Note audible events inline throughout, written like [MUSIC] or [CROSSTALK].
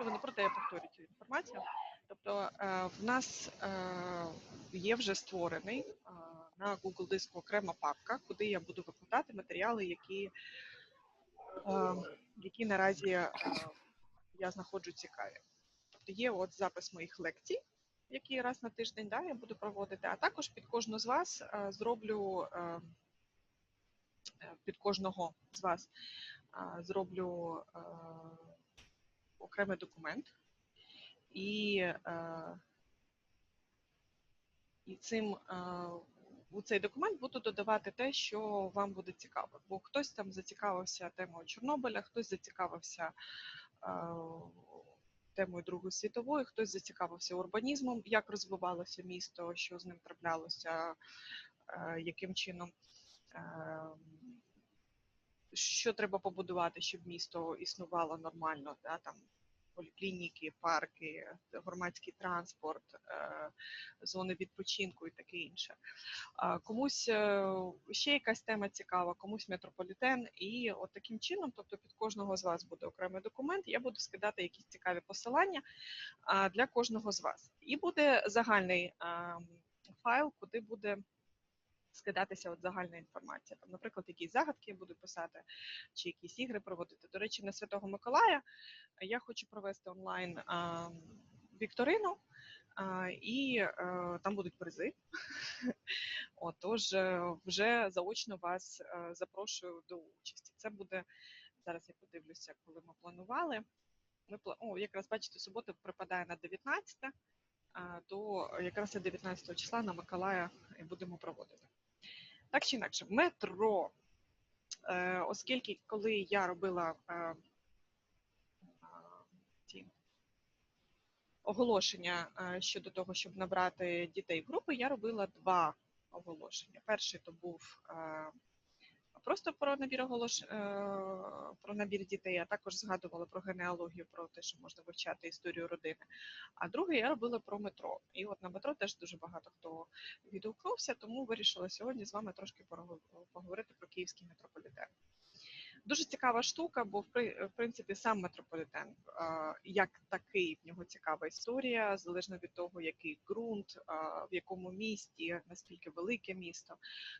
повторювано, проте я повторю цю інформацію. Тобто е, в нас е, є вже створений е, на Google диску окрема папка, куди я буду викладати матеріали, які, які наразі я знаходжу цікаві. Тобто є от запис моїх лекцій, які раз на тиждень да, я буду проводити, а також під кожну з вас зроблю. Під кожного з вас зроблю окремий документ, і, е, і цим е, у цей документ буду додавати те, що вам буде цікаво. Бо хтось там зацікавився темою Чорнобиля, хтось зацікавився е, темою Другої світової, хтось зацікавився урбанізмом, як розвивалося місто, що з ним траплялося, яким чином. Що треба побудувати, щоб місто існувало нормально, да, там поліклініки, парки, громадський транспорт, е, зони відпочинку і таке інше. Комусь е, ще якась тема цікава, комусь метрополітен, і от таким чином, тобто під кожного з вас буде окремий документ, я буду скидати якісь цікаві посилання для кожного з вас. І буде загальний файл, куди буде скидатися от загальна інформація. Там, наприклад, якісь загадки я буду писати, чи якісь ігри проводити. До речі, на Святого Миколая я хочу провести онлайн а, вікторину, а, і а, там будуть призи. [LAUGHS] Отож, е, вже заочно вас е, запрошую до участі. Це буде зараз. Я подивлюся, коли ми планували. Ми о, якраз бачите, субота припадає на 19, а, то якраз і 19 числа на Миколая будемо проводити. Так чи інакше, метро. Е, оскільки коли я робила е, ті оголошення е, щодо того, щоб набрати дітей в групи, я робила два оголошення. Перший то був е, просто про набір оголош... е, про набір дітей, а також згадувала про генеалогію, про те, що можна вивчати історію родини. А друге я робила про метро. І от на метро теж дуже багато хто відгукнувся, тому вирішила сьогодні з вами трошки поговорити про київський метрополітен. Дуже цікава штука, бо в принципі сам метрополітен, як такий, в нього цікава історія, залежно від того, який ґрунт, в якому місті, наскільки велике місто.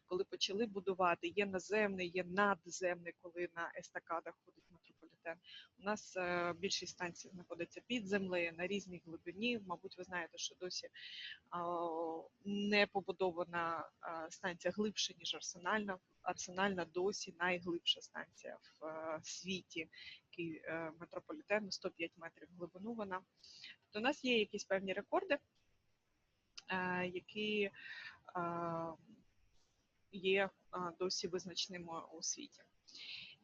Коли почали будувати, є наземний, є надземний, коли на естакадах ходить метрополітен. У нас е, більшість станцій знаходиться під землею на різній глибині. Мабуть, ви знаєте, що досі не побудована станція глибше, ніж арсенальна. Арсенальна досі найглибша станція в е, світі е, метрополітену, 105 метрів глибину вона. Тобто у нас є якісь певні рекорди, які є досі визначними у світі.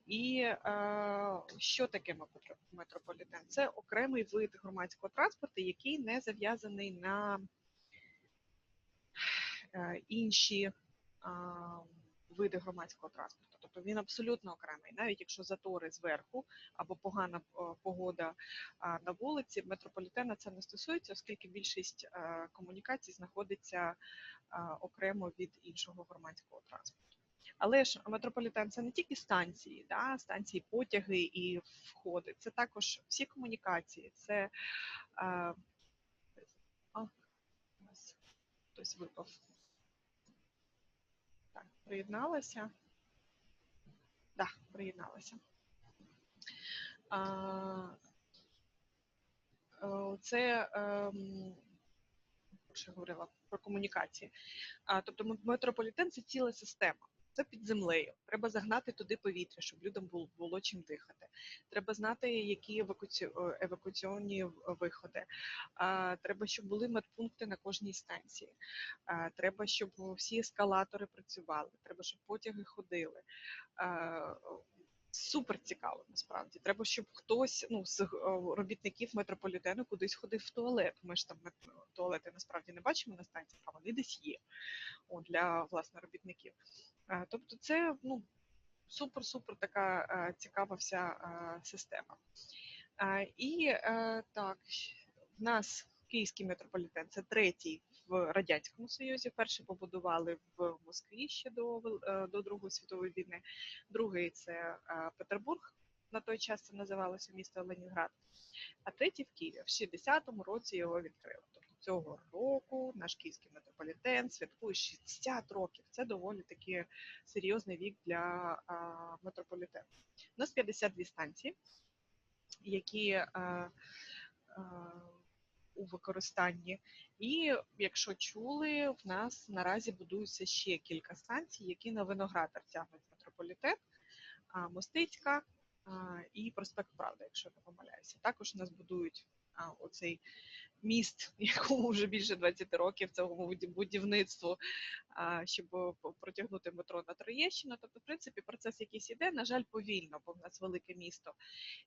І е, що таке метро- метрополітен? Це окремий вид громадського транспорту, який не зав'язаний на е, інші види громадського транспорту. Тобто він абсолютно окремий, навіть якщо затори зверху або погана е, погода на вулиці, метрополітена це не стосується, оскільки більшість е, комунікацій знаходиться окремо від іншого громадського транспорту. Але ж метрополітен це не тільки станції, да, станції, потяги і входи, це також всі комунікації, це е, а, хтось випав. Так, приєдналася. Так, приєдналася. А, е, це ем, що говорила про комунікації. А, тобто метрополітен це ціла система. Це під землею. Треба загнати туди повітря, щоб людям було, було чим дихати. Треба знати, які евакуці... евакуаційні виходи. А, треба, щоб були медпункти на кожній станції. А, треба, щоб всі ескалатори працювали. Треба, щоб потяги ходили. А, Супер цікаво насправді. Треба, щоб хтось ну з робітників метрополітену кудись ходив в туалет. Ми ж там туалети насправді не бачимо на станції, а вони десь є для власне робітників. Е, Тобто, це ну супер-супер така е, цікава вся е, система. І так, в нас Київський метрополітен це третій в Радянському Союзі. Перший побудували в Москві ще до, до Другої світової війни. Другий це Петербург. На той час це називалося місто Ленінград. А третій в Києві. В 60-му році його відкрили. Цього року наш київський метрополітен святкує 60 років. Це доволі таки серйозний вік для метрополітену. У нас 52 станції, які у використанні. І якщо чули, в нас наразі будуються ще кілька станцій, які на виноградар тягнуть метрополітен, Мостицька і проспект Правда, якщо не помиляюся. Також у нас будують оцей міст, [LAUGHS] якому вже більше 20 років цьому будівництву, щоб по- протягнути метро на Троєщину. Тобто, в принципі, процес якийсь іде, на жаль, повільно, бо в нас велике місто.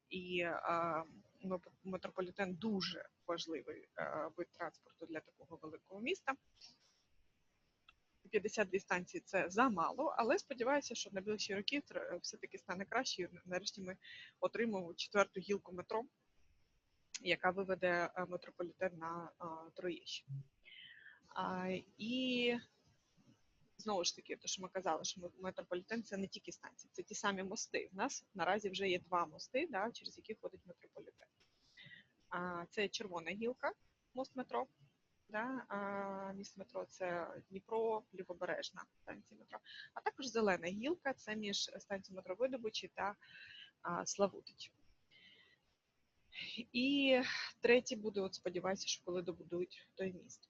І ну, метрополітен дуже важливий а, вид транспорту для такого великого міста. 52 станції це замало, але сподіваюся, що на найближчі роки все-таки стане краще. Нарешті ми отримаємо четверту гілку метро, яка виведе е, метрополітен на а, Троєщину. І знову ж таки, те, що ми казали, що метрополітен це не тільки станції, це ті самі мости. У нас наразі вже є два мости, да, через які ходить метрополітен. Це червона гілка, мост метро. Да, а, міст метро це Дніпро, Лівобережна станція метро. А також зелена гілка це між станцією метро Видобичі та а, Славутич. І третій буде, от сподіваюся, що коли добудують той міст.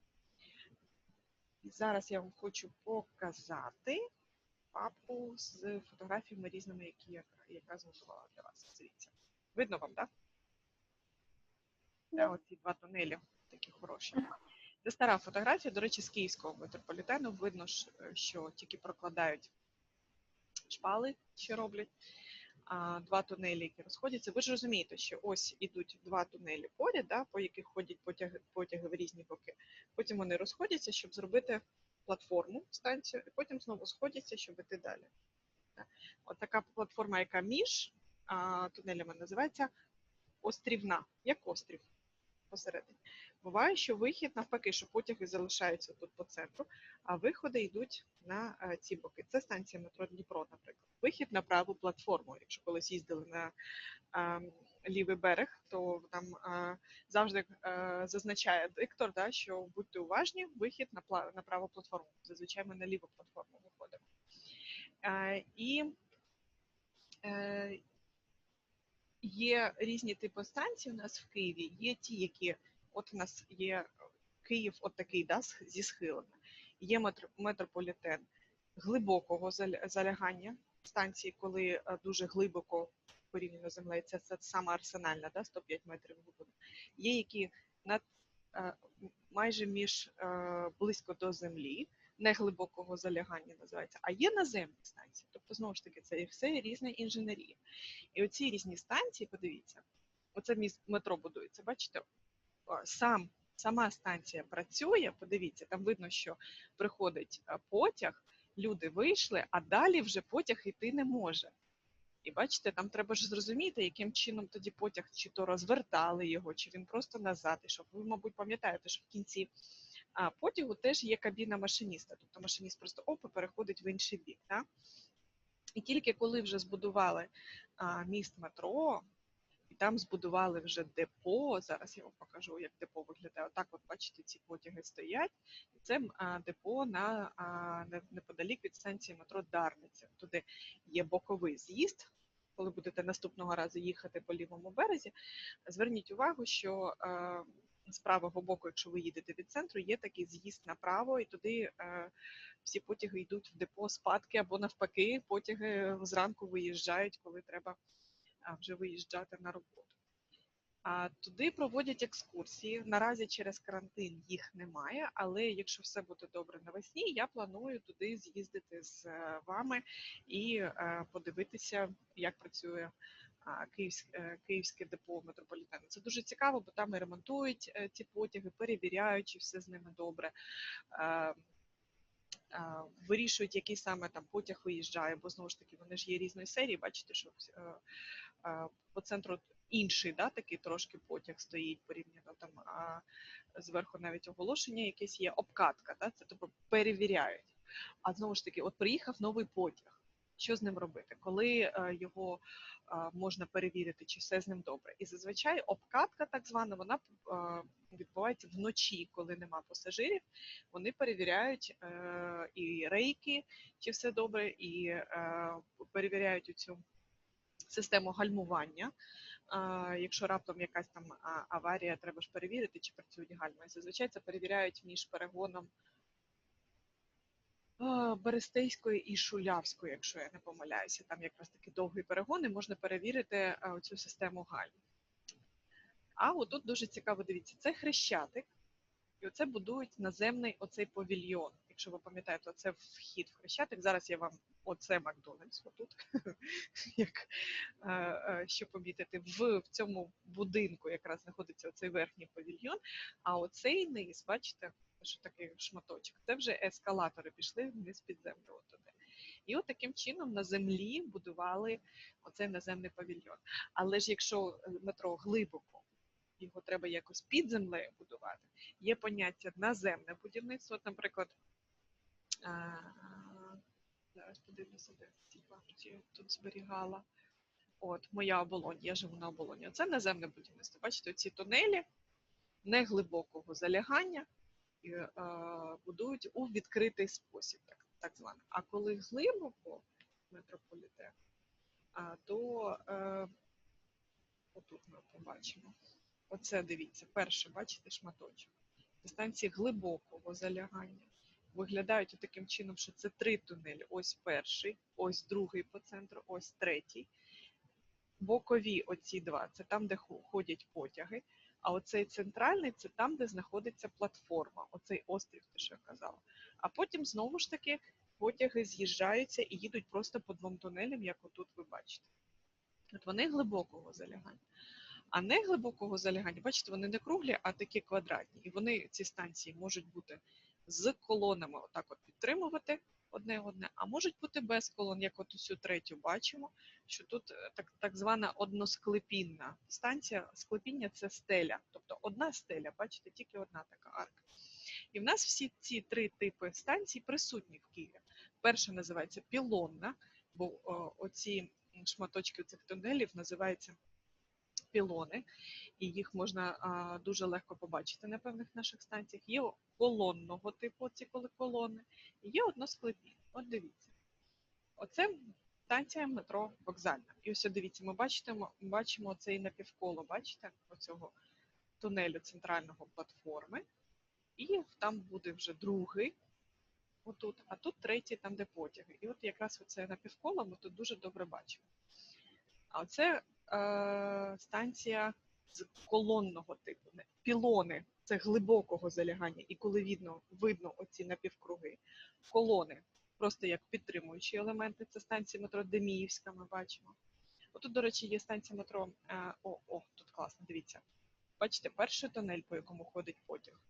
І зараз я вам хочу показати папку з фотографіями різними, які я якраз готувала для вас. Дивіться. Видно вам, так? Да? Оці два тунелі такі хороші. Це стара фотографія, до речі, з київського метрополітену. Видно, що тільки прокладають шпали, що роблять. Два тунелі, які розходяться. Ви ж розумієте, що ось ідуть два тунелі поряд, да, по яких ходять потяги, потяги в різні боки. Потім вони розходяться, щоб зробити платформу станцію, і потім знову сходяться, щоб іти далі. Да. От така платформа, яка між тунелями, називається острівна, як острів посередині. Буває, що вихід навпаки, що потяги залишаються тут по центру, а виходи йдуть на е, ці боки. Це станція метро Дніпро, наприклад. Вихід на праву платформу. Якщо колись їздили на е, лівий берег, то там е, завжди е, зазначає диктор, да, що будьте уважні, вихід на, на праву платформу. Зазвичай ми на ліву платформу виходимо. Е, і є різні типи станцій у нас в Києві. Є ті, які от у нас є Київ, от такий, да, зі схилами. Є метро- метрополітен глибокого залягання станції, коли е, дуже глибоко порівняно землею. Це, саме арсенальна, да, 105 метрів глибина. Є які над е, майже між е, близько до землі, неглибокого залягання називається, а є наземні станції. Тобто, знову ж таки, це все різна інженерія. І оці різні станції, подивіться, оце метро будується, бачите, сам, сама станція працює, подивіться, там видно, що приходить потяг, люди вийшли, а далі вже потяг йти не може. І бачите, там треба ж зрозуміти, яким чином тоді потяг, чи то розвертали його, чи він просто назад ішов. Ви, мабуть, пам'ятаєте, що в кінці потягу теж є кабіна машиніста. Тобто машиніст просто опа переходить в інший бік. Да? І тільки коли вже збудували міст метро, і там збудували вже депо. Зараз я вам покажу, як депо виглядає. Отак, от бачите, ці потяги стоять. Це депо на неподалік від станції метро Дарниця. Туди є боковий з'їзд. Коли будете наступного разу їхати по лівому березі, зверніть увагу, що з правого боку, якщо ви їдете від центру, є такий з'їзд направо, і туди всі потяги йдуть в депо спадки або навпаки, потяги зранку виїжджають, коли треба вже виїжджати на роботу. А туди проводять екскурсії. Наразі через карантин їх немає, але якщо все буде добре навесні, я планую туди з'їздити з е, вами і е, подивитися, як працює київське, е, київське депо метрополітену. Це дуже цікаво, бо там і ремонтують ці потяги, перевіряють, чи все з ними добре. Вирішують, який саме там потяг виїжджає, бо знову ж таки вони ж є різної серії. Бачите, що по центру інший, да, такий трошки потяг стоїть порівняно там, а зверху навіть оголошення якесь є, обкатка, да, це тобто перевіряють. А знову ж таки, от приїхав новий потяг. Що з ним робити, коли е, його е, можна перевірити, чи все з ним добре? І зазвичай обкатка, так звана, вона е, відбувається вночі, коли нема пасажирів. Вони перевіряють і рейки, чи все добре, і перевіряють цю систему гальмування. Якщо раптом якась там аварія, треба ж перевірити, чи працюють гальма. Зазвичай це перевіряють між перегоном Берестейської і Шулявської, якщо я не помиляюся. Там якраз такі довгі перегони, можна перевірити цю систему гальм. А отут дуже цікаво, дивіться, це хрещатик, і оце будують наземний оцей павільйон. Якщо ви пам'ятаєте, це вхід в хрещатик. Зараз я вам оце Макдональдс, отут, [LAUGHS] як е, е, що помітити, в, в цьому будинку якраз знаходиться оцей верхній павільйон, а оцей низ, бачите, що такий шматочок, це вже ескалатори пішли вниз під землю. Туди. І от таким чином на землі будували оцей наземний павільйон. Але ж якщо метро глибоко, його треба якось під землею будувати, є поняття наземне будівництво, наприклад. Зараз подивлюся, де ці я тут зберігала. От, моя оболонь, я живу на оболоні. Це наземне будівництво. Бачите, ці тунелі неглибокого залягання і, е, будують у відкритий спосіб, так, так званий. А коли глибоко метрополітен, то е, отут ми побачимо. Оце дивіться, перше, бачите, шматочок. Дистанції глибокого залягання виглядають таким чином, що це три тунелі. Ось перший, ось другий по центру, ось третій. Бокові оці два це там, де хо- ходять потяги. А оцей центральний це там, де знаходиться платформа, оцей острів, те, що я казала. А потім знову ж таки потяги з'їжджаються і їдуть просто по двом тунелям, як отут ви бачите. От вони глибокого залягання. А не глибокого залягання, бачите, вони не круглі, а такі квадратні. І вони ці станції можуть бути з колонами отак от підтримувати одне одне, а можуть бути без колон, як от усю третю бачимо, що тут е, так, так звана односклепінна станція. Склепіння це стеля, тобто одна стеля, бачите, тільки одна така арка. І в нас всі ці три типи станцій присутні в Києві. Перша називається пілонна, бо оці шматочки цих тунелів називаються пілони, і їх можна а, дуже легко побачити на певних наших станціях. Є колонного типу, ці колони, і є односклепіння. От дивіться. Оце станція метро вокзальна. І ось дивіться, ми бачимо, бачимо цей напівколо, бачите, оцього тунелю центрального платформи. І там буде вже другий, отут, а тут третій, там, де потяги. І от якраз оце напівколо ми тут дуже добре бачимо. А оце е, станція з колонного типу. Пілони це глибокого залягання, і коли видно, видно оці напівкруги, колони просто як підтримуючі елементи. Це станція метро Деміївська, ми бачимо. Отут, до речі, є станція метро. е, О, о, тут класно, дивіться. Бачите, перший тунель, по якому ходить потяг.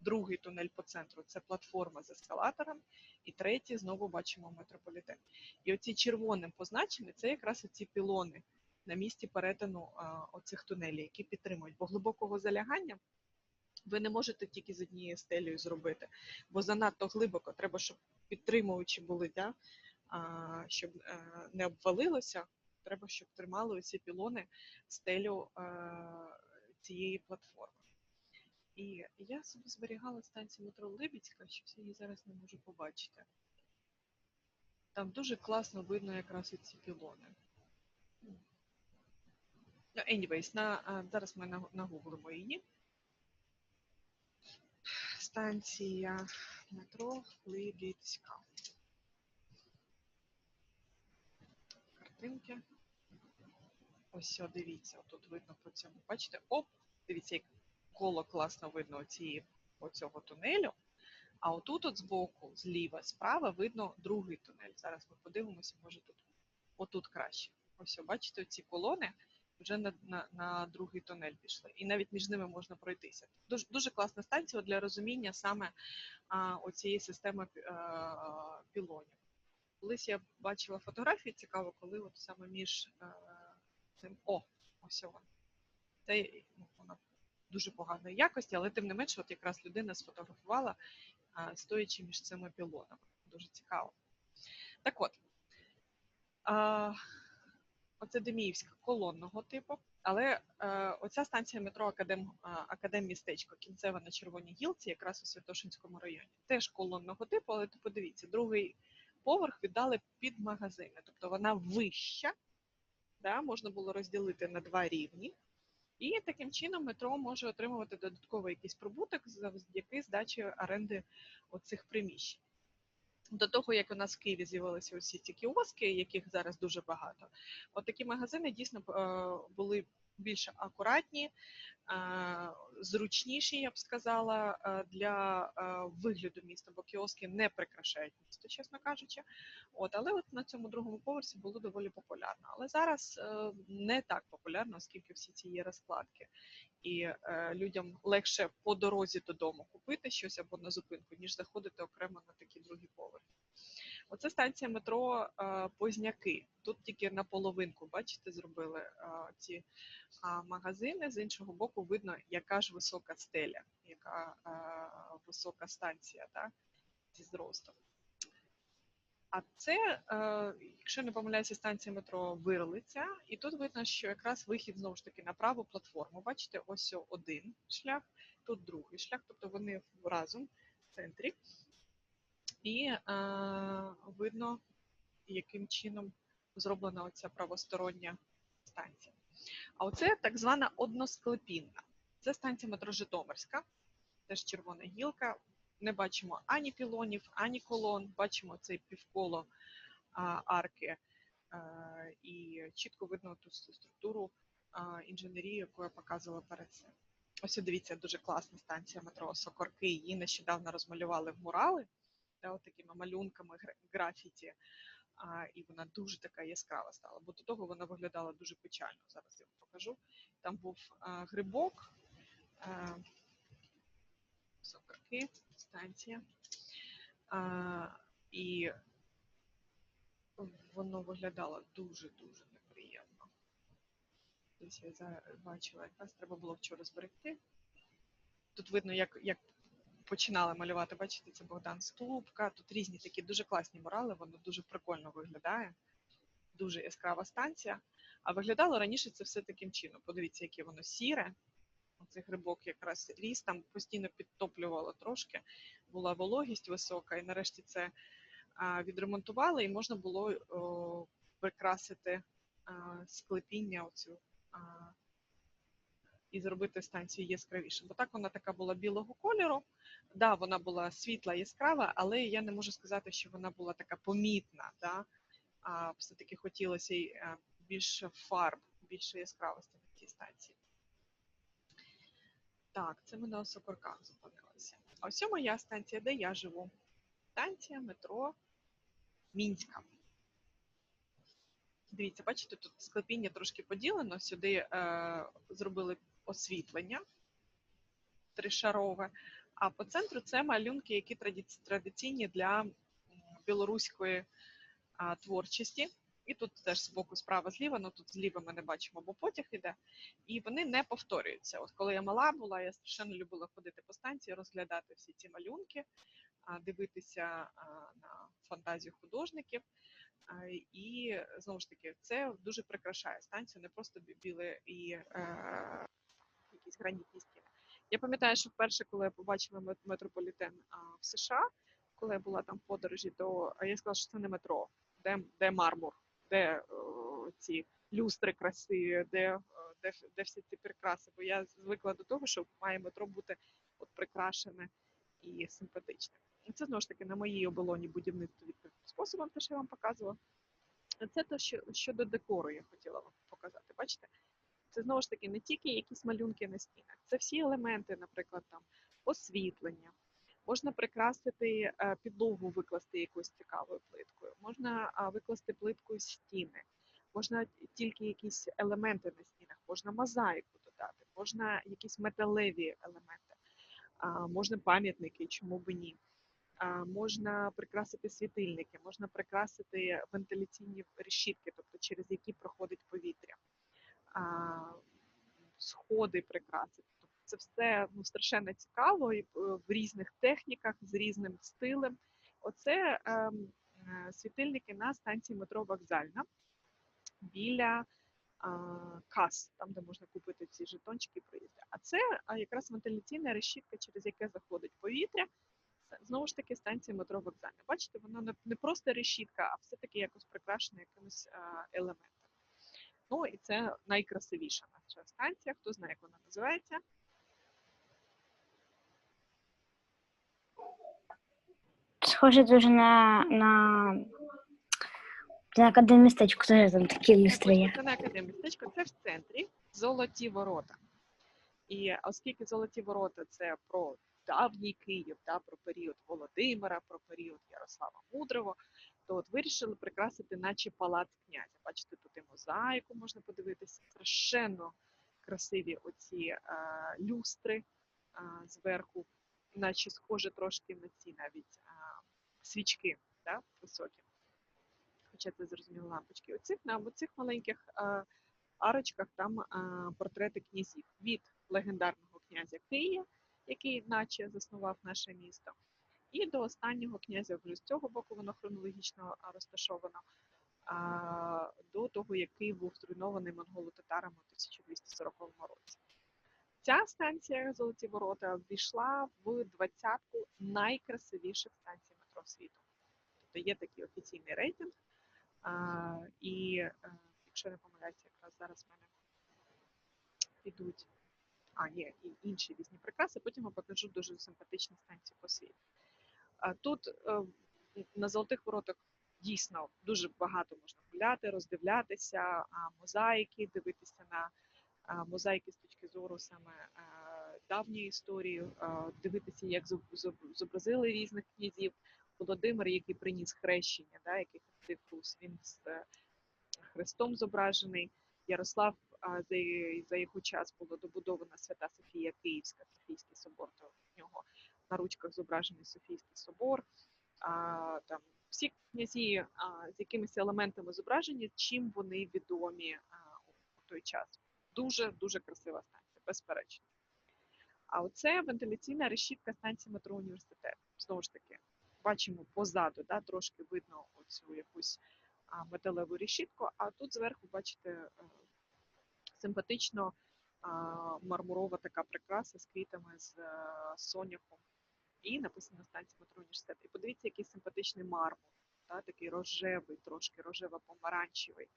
Другий тунель по центру це платформа з ескалатором, і третій знову бачимо метрополітен. І оці червоним позначені це якраз оці пілони на місці перетину оцих тунелів, які підтримують. Бо глибокого залягання ви не можете тільки з однією стелею зробити, бо занадто глибоко треба, щоб підтримуючі були, да? а, щоб е, не обвалилося. Треба, щоб тримали оці пілони стелю е, цієї платформи. І я собі зберігала станцію метро Либідська, щось її зараз не можу побачити. Там дуже класно видно якраз ці пілони. Ну, anyways, на, зараз ми наг- нагуглимо її. Станція метро Либідська. Картинки. Ось, все, дивіться, тут видно по цьому. Бачите, оп, дивіться, як коло класно видно цієї оцього тунелю. А отут от збоку, зліва, справа видно другий тунель. Зараз ми подивимося, може тут отут краще. Ось, бачите, ці колони вже на, на, на другий тунель пішли. І навіть між ними можна пройтися. Дуже, дуже класна станція для розуміння саме а, оцієї системи а, пілонів. Колись я бачила фотографії, цікаво, коли от саме між е, цим. О, ось вона. Це ну, вона дуже поганої якості, але тим не менше, от якраз людина сфотографувала, а, стоячи між цими пілонами. Дуже цікаво. Так от, А, Оце Деміївська колонного типу, але е, оця станція метро Академ, а, Академмістечко, кінцева на Червоній гілці, якраз у Святошинському районі, теж колонного типу, але ти подивіться, другий поверх віддали під магазини, тобто вона вища, да, можна було розділити на два рівні. І таким чином метро може отримувати додатковий якийсь прибуток завдяки здачі оренди оцих приміщень. До того, як у нас в Києві з'явилися усі ці кіоски, яких зараз дуже багато, от такі магазини дійсно е, були більш акуратні, зручніші, я б сказала, для вигляду міста, бо кіоски не прикрашають місто, чесно кажучи. От, але от на цьому другому поверсі було доволі популярно. Але зараз е, не так популярно, оскільки всі ці є розкладки. І е, людям легше по дорозі додому купити щось або на зупинку, ніж заходити окремо на такі другі поверхи. Оце станція метро е, Позняки. Тут тільки на половинку, бачите, зробили е, ці магазини. З іншого боку, видно, яка ж висока стеля, яка е, висока станція так, зі зростом. А це, е, якщо не помиляюся, станція метро Вирлиця, і тут видно, що якраз вихід знову ж таки на праву платформу. Бачите, ось один шлях, тут другий шлях, тобто вони разом в центрі. І е, видно, яким чином зроблена оця правостороння станція. А оце так звана односклепінна. Це станція метро Житомирська, теж червона гілка. Не бачимо ані пілонів, ані колон. Бачимо цей півколо а, арки. А, і чітко видно ту структуру а, інженерії, яку я показувала перед цим. Ось дивіться, дуже класна станція метро Сокорки. Її нещодавно розмалювали в мурали та, от такими малюнками графіті. А, і вона дуже така яскрава стала, бо до того вона виглядала дуже печально. Зараз я вам покажу. Там був а, грибок, а, сокарки, станція. А, і воно виглядало дуже-дуже неприємно. Десь я бачила, якраз треба було вчора зберегти. Тут видно, як, як починали малювати, бачите, це Богдан Ступка. Тут різні такі дуже класні мурали, воно дуже прикольно виглядає. Дуже яскрава станція. А виглядало раніше це все таким чином. Подивіться, яке воно сіре. Оцей грибок якраз ріс, там постійно підтоплювало трошки, була вологість висока, і нарешті це відремонтували, і можна було прикрасити склепіння оцю. І зробити станцію яскравіше. Бо так вона така була білого кольору. Да, вона була світла, яскрава, але я не можу сказати, що вона була така помітна. Да? А все-таки хотілося й більше фарб, більше яскравості на цій станції. Так, це ми на Осокорках зупинилися. А ось моя станція, де я живу. Станція метро Мінська. Дивіться, бачите, тут склепіння трошки поділено. Сюди е, зробили освітлення тришарове, а по центру це малюнки, які традиційні для білоруської творчості. І тут теж з боку справа зліва, ну тут зліва ми не бачимо, бо потяг іде. І вони не повторюються. От коли я мала була, я страшенно любила ходити по станції, розглядати всі ці малюнки, дивитися на фантазію художників. І знову ж таки, це дуже прикрашає станцію, не просто біле і е, якісь гранітні стіни. Я пам'ятаю, що вперше, коли я побачила метрополітен в США, коли я була там в подорожі, то я сказала, що це не метро, де де мармур, де о, ці люстри краси, де, де де, всі ці прикраси. Бо я звикла до того, що має метро бути от прикрашене і симпатичне. І це знову ж таки на моїй оболоні будівництво способом, те, що я вам показувала. Це те, що щодо декору я хотіла вам показати. Бачите? Це знову ж таки не тільки якісь малюнки на стінах, це всі елементи, наприклад, там освітлення. Можна прикрасити е, підлогу, викласти якоюсь цікавою плиткою, можна викласти плиткою стіни, можна тільки якісь елементи на стінах, можна мозаїку додати, можна якісь металеві елементи, можна пам'ятники, чому би ні. Можна прикрасити світильники, можна прикрасити вентиляційні решітки, тобто через які проходить повітря сходи прикрасити. Тобто це все ну, страшенно цікаво і е, в різних техніках, з різним стилем. Оце ем, е, світильники на станції метро Вокзальна біля а, кас, там, де можна купити ці жетончики проїзди. А це якраз вентиляційна решітка, через яке заходить повітря. Знову ж таки, станція метро Вокзальна. Бачите, воно не, просто решітка, а все-таки якось прикрашена якимось а, елементом. Ну і це найкрасивіша наша станція. Хто знає, як вона називається? Схоже дуже на, на, на академістечку, теж там такі люстри є. Це не академістечко, це в центрі золоті ворота. І оскільки золоті ворота це про давній Київ, да, про період Володимира, про період Ярослава Мудрого, то от вирішили прикрасити, наче палац князя. Бачите, тут і мозаїку можна подивитися. Страшенно красиві оці е, люстри е, зверху, наче схоже трошки на ці навіть е, свічки да, високі. Хоча це зрозуміло лампочки. Оцих на оцих маленьких е, арочках там е, портрети князів від легендарного князя Кия, який наче заснував наше місто, і до останнього князя вже з цього боку воно хронологічно розташовано. До того, який був зруйнований монголо-татарами у 1240 році. Ця станція Золоті Ворота ввійшла в двадцятку найкрасивіших станцій метро світу. Тобто є такий офіційний рейтинг. А, і е, якщо не помиляюся, якраз зараз в мене підуть. А, ні, і інші різні прикраси. Потім я покажу дуже симпатичні станції по світу. А тут е, на золотих воротах дійсно дуже багато можна гуляти, роздивлятися, мозаїки, дивитися на мозаїки з точки зору саме давньої історії, дивитися, як зоб- зоб- зобразили різних князів. Володимир, який приніс хрещення, да, який хрестив Русь, він з е, Христом зображений. Ярослав за його час була добудована Свята Софія Київська, Софійський собор, то в нього на ручках зображений Софійський собор. А, там всі князі а, з якимись елементами зображені, чим вони відомі а, у той час. Дуже дуже красива станція, безперечно. А оце вентиляційна решітка станції метро університет. Знову ж таки, бачимо позаду, да, трошки видно оцю якусь металеву решітку, а тут зверху, бачите, е, симпатично мармурова така прикраса з квітами з е, соняхом. І написано станція метро університет. І подивіться, який симпатичний мармур, да, такий рожевий, трошки рожево-помаранчевий.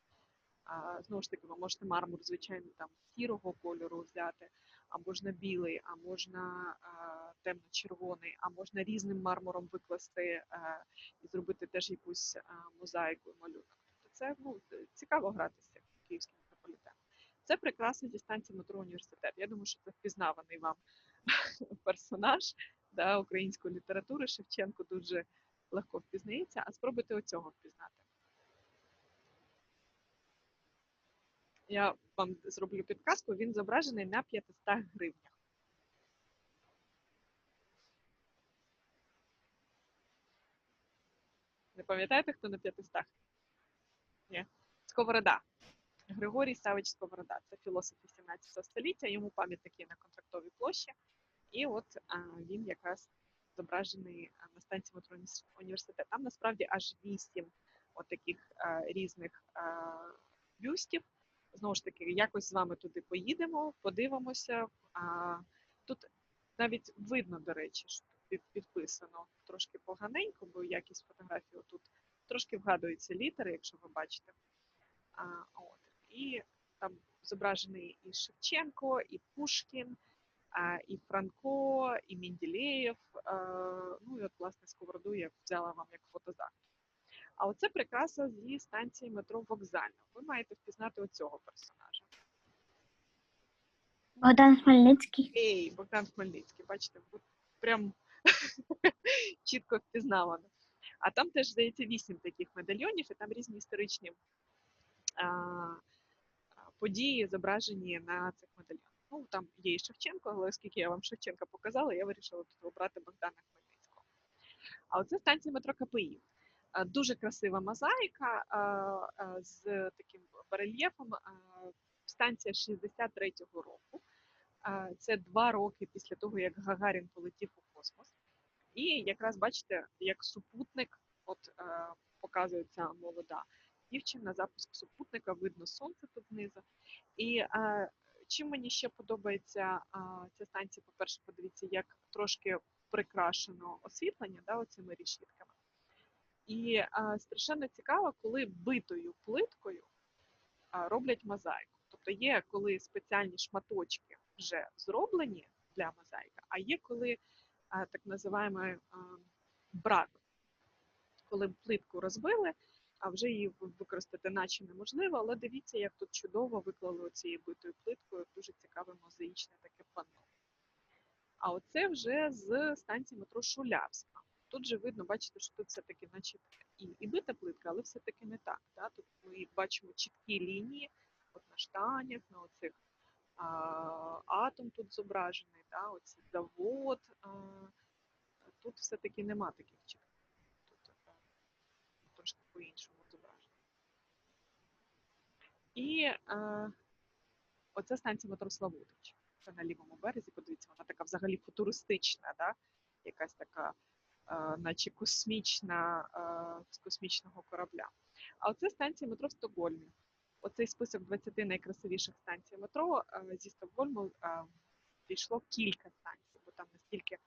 А, знову ж таки, ви можете мармур, звичайно, там сірого кольору взяти, а можна білий, а можна темно-червоний, а можна різним мармуром викласти а, і зробити теж якусь а, мозаїку малюнок. Тобто це ну, цікаво гратися київським метрополітеном. Це прикраса зі метро університет. Я думаю, що це впізнаваний вам [LAUGHS] персонаж да, української літератури. Шевченко дуже легко впізнається, а спробуйте оцього впізнати. Я вам зроблю підказку, він зображений на 500 гривнях. Не пам'ятаєте, хто на 500? Ні. Сковорода. Григорій Савич Сковорода. Це філософ 18 століття, йому пам'ятник є на контрактовій площі. І от він якраз зображений на станції метро університет. Там насправді аж вісім таких різних бюстів. Знову ж таки, якось з вами туди поїдемо, подивимося. Тут навіть видно, до речі, що під- підписано трошки поганенько, бо якість фотографії тут трошки вгадуються літери, якщо ви бачите. От. І там зображений і Шевченко, і Пушкін, і Франко, і Менділеєв. А, ну і от, власне, сковороду я взяла вам як фотозахист. А оце прикраса зі станції метро Вокзальна. Ви маєте впізнати оцього персонажа. Богдан Хмельницький. Ей, Богдан Хмельницький, бачите, прям [LAUGHS] чітко впізнавано. А там теж, здається, вісім таких медальйонів, і там різні історичні а, події зображені на цих медальйонах. Ну, там є і Шевченко, але оскільки я вам Шевченка показала, я вирішила тут обрати Богдана Хмельницького. А оце станція метро КПІ. Дуже красива мозаїка а, а, з таким барельєфом. Станція 63-го року. Це два роки після того, як Гагарін полетів у космос. І якраз бачите, як супутник от е, показується молода дівчина, запуск супутника, видно сонце тут знизу. І е, чим мені ще подобається а, ця станція, по-перше, подивіться, як трошки прикрашено освітлення да, оцими рішітками. І а, страшенно цікаво, коли битою плиткою а, роблять мозаїку. Тобто є коли спеціальні шматочки вже зроблені для мозаїки, а є коли а, так називаємо брак, коли плитку розбили, а вже її використати наче неможливо, але дивіться, як тут чудово виклали оцією битою плиткою, дуже цікаве мозаїчне таке панно. А оце вже з станції метро Шулявська. Тут же видно, бачите, що тут все-таки наче і, і бита плитка, але все-таки не так. Да? Тут ми бачимо чіткі лінії, от на штанях, на оцих а, атом тут зображений, да? оцей завод. А, тут все-таки нема таких чітких. Тут а, трошки по-іншому зображено. І а, оце станція метро Славутич. Це на лівому березі, подивіться, вона така взагалі футуристична, да? якась така, а, наче космічна а, з космічного корабля. А оце станція метро в Стокгольмі. Оцей список 20 найкрасивіших станцій метро а, зі Стокгольму а, пішло кілька станцій, бо там настільки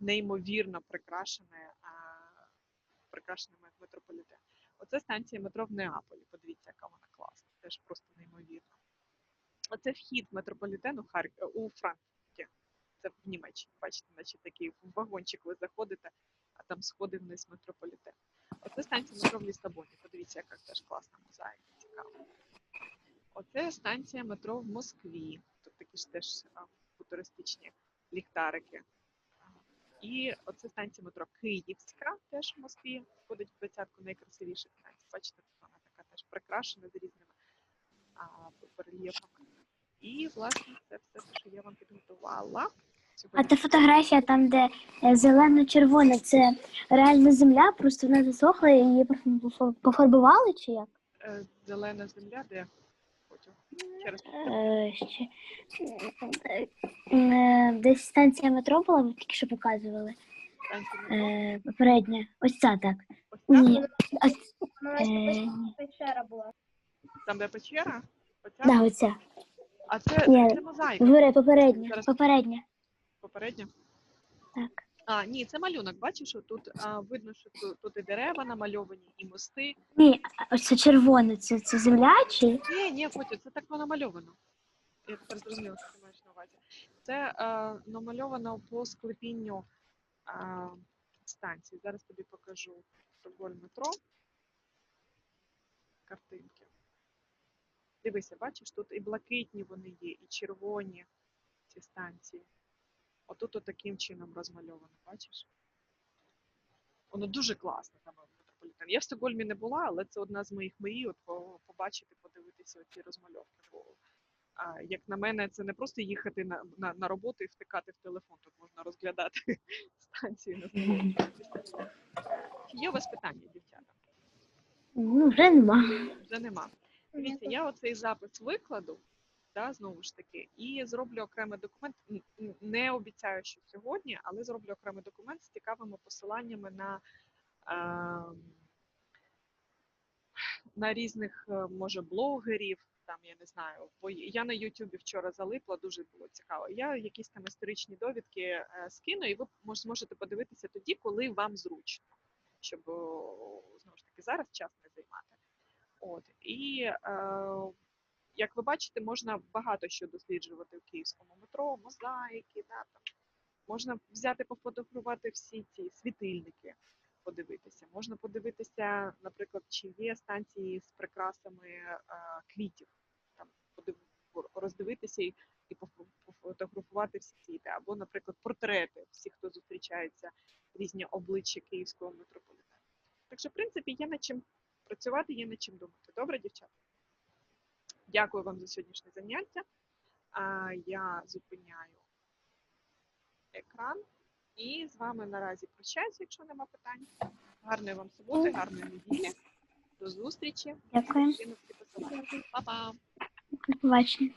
неймовірно прикрашене, а, прикрашений метрополітен. Оце станція метро в Неаполі. Подивіться, яка вона класна. Теж просто неймовірно. Оце вхід метрополітену Хар... у Франкфурті. Це в Німеччині. Бачите, наче такий вагончик ви заходите, а там сходи вниз метрополітен. Оце станція метро в Лісабоні. Подивіться, яка теж класна мозаїка, цікава. Оце станція метро в Москві. Тут такі ж теж футуристичні ліхтарики. І оце станція метро Київська, теж в Москві, входить в двадцятку найкрасивіших станцій. Бачите, вона така теж прикрашена з різними а, барельєфами. І, власне, це все, що я вам підготувала. А та фотографія там, де е, зелено-червона, це реальна земля, просто вона засохла і її поф- пофарбували чи як? е, зелена земля, де Ще Е, ще. Е, Десь станція метро була, ви тільки що показували. Е, Попередня. Ось ця так. Ось Ні. Ось, е, печера була. там де печера. Оця? Да, оця. А це, Ні. це мозаїка Говори, попередня. Зараз. Попередня. попередня. Так. А, ні, це малюнок. Бачиш, що тут а, видно, що тут, тут і дерева намальовані, і мости. Ні, а ось це червоне, це, це земля чи? Ні, ні, Котю, це так намальовано. Я тепер зрозуміла, що ти маєш на увазі. Це е, намальовано по склепінню е, станції. Зараз тобі покажу Стокгольм метро. Картинки. Дивися, бачиш, тут і блакитні вони є, і червоні ці станції. Отут от таким чином розмальовано, бачиш? Воно дуже класно там метрополітен. Я в Стокгольмі не була, але це одна з моїх мрій от, побачити, подивитися ці розмальовки. Бо, а, як на мене, це не просто їхати на, на, на роботу і втикати в телефон. Тут можна розглядати [LAUGHS] станцію на. Чи є у вас питання, дівчата? Ну, вже нема. Вже нема. Дивіться, я оцей запис викладу, да, знову ж таки, і зроблю окремий документ. Не обіцяю, що сьогодні, але зроблю окремий документ з цікавими посиланнями на, е, на різних, е, може, блогерів. Там я не знаю, бо я на Ютубі вчора залипла, дуже було цікаво. Я якісь там історичні довідки е, скину, і ви зможете подивитися тоді, коли вам зручно, щоб знову ж таки зараз час не займати. От і е, як ви бачите, можна багато що досліджувати в київському метро, мозаїки, да, там. можна взяти пофотографувати всі ці світильники, подивитися. Можна подивитися, наприклад, чи є станції з прикрасами е, квітів, там подив... роздивитися і, і пофотографувати всі ці, або, наприклад, портрети всіх, хто зустрічається, різні обличчя київського метрополітену. Так що, в принципі, є над чим працювати, є над чим думати. Добре, дівчата? Дякую вам за сьогоднішнє заняття. Я зупиняю екран і з вами наразі прощаюся, якщо нема питань. Гарної вам суботи, гарної неділі. До зустрічі. Дякую. Па-па! До побачення.